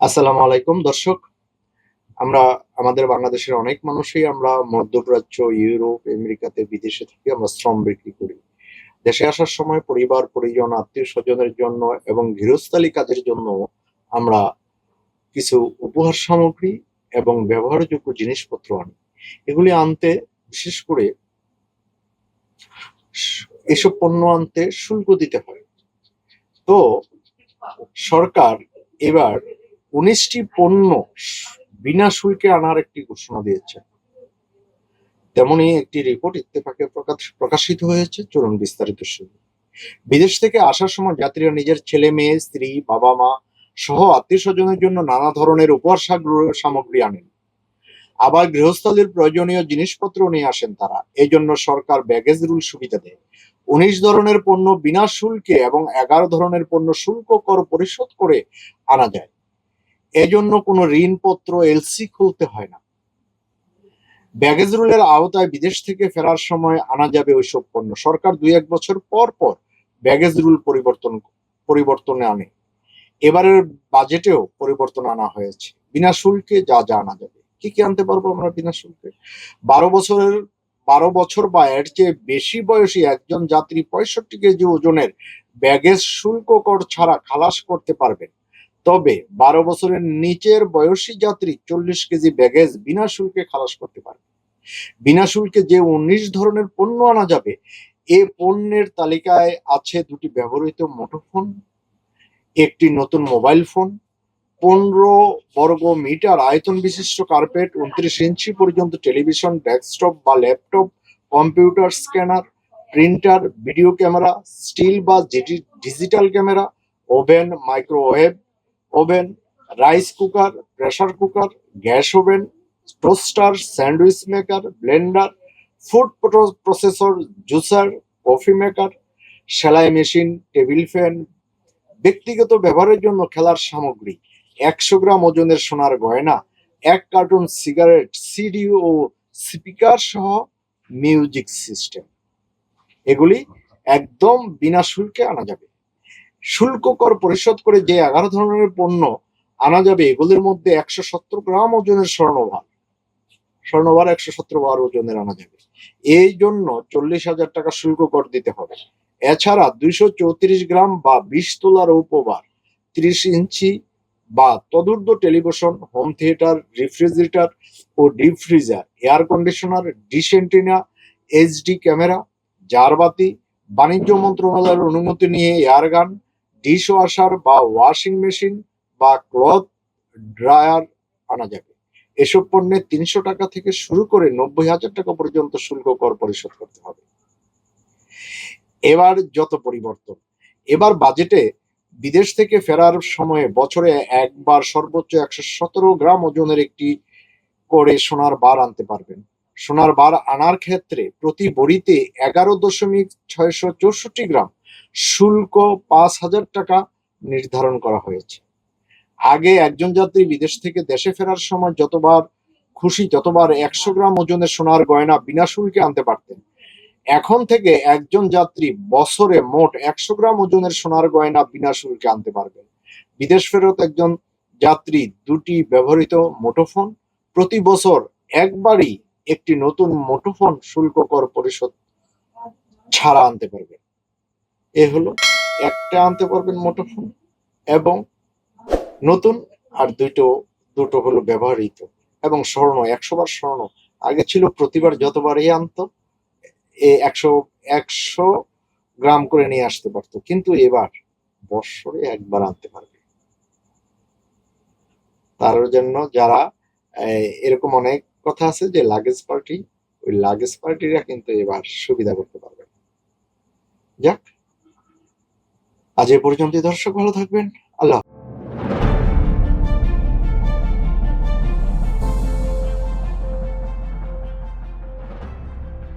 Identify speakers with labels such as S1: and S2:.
S1: আসসালামু আলাইকুম, দর্শক। আমরা, আমাদের বাংলাদেশের অনেক মানুষই আমরা মধ্যপ্রাচ্য ইউরোপ, আমেরিকাতে বিদেশে থেকে আমরা শ্রম বিক্রি করি। দেশে আসার সময় পরিবার, পরিজন, আত্মীয় স্বজনের জন্য এবং গৃহস্থালী কাজের জন্য আমরা কিছু উপহার সামগ্রী এবং ব্যবহারযোগ্য জিনিসপত্র আনি। এগুলি আনতে, বিশেষ করে এসব পণ্য আনতে শুল্ক দিতে হয়। তো সরকার এবার উনিশটি পণ্য বিনা শুল্কে আনার একটি ঘোষণা দিয়েছে। তেমনি একটি রিপোর্ট ইত্তেফাকে প্রকাশ- প্রকাশিত হয়েছে। চলুন বিস্তারিত শুনি। বিদেশ থেকে আসার সময় যাত্রীরা নিজের ছেলে, মেয়ে, স্ত্রী, বাবা, মা সহ আত্মীয় স্বজনের জন্য নানা ধরনের উপহার সামগ্রী আনেন। আবার গৃহস্থলীর প্রয়োজনীয় জিনিসপত্র নিয়ে আসেন তারা। এই জন্য সরকার ব্যাগেজ রুল সুবিধা দেয়। উনিশ ধরনের পণ্য বিনা শুল্কে এবং এগারো ধরনের পণ্য শুল্ক কর পরিশোধ করে আনা যায়। এজন্য কোনো ঋণপত্র এলসি খুলতে হয় না। ব্যাগেজ রুলের আওতায় বিদেশ থেকে ফেরার সময় আনা যাবে ওইসব পণ্য। সরকার দুই এক বছর পর পর ব্যাগেজ রুল পরিবর্তন, পরিবর্তনে আনে। এবারের বাজেটেও পরিবর্তন আনা হয়েছে। বিনা শুল্কে যা যা আনা যাবে। কি কি আনতে পারব আমরা বিনা শুল্কে? বারো বছরের, বারো বছর বা এর চেয়ে বেশি বয়সী একজন যাত্রী পঁয়ষট্টি কেজি ওজনের ব্যাগেজ শুল্ক কর ছাড়া খালাস করতে পারবেন। তবে বারো বছরের নিচের বয়সী যাত্রী চল্লিশ কেজি ব্যাগেজ বিনা শুল্কে খালাস করতে পারবে। বিনা শুল্কে যে উনিশ ধরনের পণ্য আনা যাবে, এ পণ্যের তালিকায় আছে দুটি ব্যবহৃত মুঠোফোন একটি নতুন মোবাইল ফোন, পনেরো বর্গ মিটার আয়তন বিশিষ্ট কার্পেট, উনত্রিশ ইঞ্চি পর্যন্ত টেলিভিশন, ডেস্কটপ বা laptop, computer scanner, printer, video camera, still বা digital camera, oven, microwave oven, rice cooker, pressure cooker, gas oven, toaster, sandwich maker, blender, food processor, juicer, coffee maker, সেলাই machine, table fan. ব্যক্তিগত ব্যবহারের জন্য খেলার সামগ্রী, একশো গ্রাম ওজনের সোনার গয়না, এক কার্টুন সিগারেট, সিডি ও স্পিকার সহ মিউজিক সিস্টেম। এগুলি একদম বিনা শুল্কে আনা যাবে। শুল্ক কর পরিশোধ করে যে এগারো ধরনের পণ্য আনা যাবে, এগুলির মধ্যে একশো সত্তর গ্রাম ওজনের স্বর্ণভার। স্বর্ণভার একশো সত্তর বার ওজনের আনা যাবে। এই জন্য চল্লিশ হাজার টাকা শুল্ক কর দিতে হবে। এছাড়া দুইশো চৌত্রিশ গ্রাম বা বিশ তোলার উপবার ত্রিশ ইঞ্চি বা তদূর্ধ্ব টেলিভিশন, হোম থিয়েটার, রেফ্রিজারেটর ও deep freezer air conditioner, dish antenna HD camera, জারবাতি, বাণিজ্য মন্ত্রণালয়ের অনুমতি নিয়ে এয়ারগান ডিশ ওয়াশার বা ওয়াশিং মেশিন বা ক্লথ ড্রায়ার আনা যাবে। এসব পণ্যে তিনশো টাকা থেকে শুরু করে নব্বই হাজার টাকা পর্যন্ত শুল্ক কর পরিশোধ করতে হবে। এবার যত পরিবর্তন। এবার বাজেটে বিদেশ থেকে ফেরার সময়ে বছরে একবার সর্বোচ্চ একশো সতেরো গ্রাম ওজনের একটি করে সোনার বার আনতে পারবেন। সোনার বার আনার ক্ষেত্রে প্রতি বড়িতে এগারো দশমিক ছয়শো চৌষট্টি গ্রাম শুল্ক পাঁচ হাজার টাকা নির্ধারণ করা হয়েছে। আগে একজন যাত্রী বিদেশ থেকে দেশে ফেরার সময় যতবার খুশি যতবার একশো গ্রাম ওজনের সোনার গয়না বিনা শুল্কে আনতে পারতেন। এখন থেকে একজন যাত্রী বছরে মোট একশো গ্রাম ওজনের সোনার গয়না বিনা শুল্কে আনতে পারবেন। বিদেশ ফেরত একজন যাত্রী দুটি ব্যবহৃত মুঠোফোন, প্রতি বছর একবারই একটি নতুন মুঠোফোন শুল্ক কর পরিশোধ ছাড়া আনতে পারবেন। এ হলো একটা আনতে পারবেন মুঠোফোন এবং নতুন আর দুটো দুটো হলো ব্যবহৃত। এবং স্বর্ণ, একশো বার স্বর্ণ। আগে ছিল প্রতিবার যতবারই আনতো, এ একশো একশো গ্রাম করে নিয়ে আসতে পারতো। কিন্তু এবার বৎসরে একবার আনতে পারবে। তার জন্য যারা এরকম অনেক কথা আছে যে লাগেজ পার্টি, ওই লাগেজ পার্টিরা কিন্তু এবার সুবিধা করতে পারবে যাক। আজ এ পর্যন্ত দর্শক ভালো থাকবেন আল্লাহ।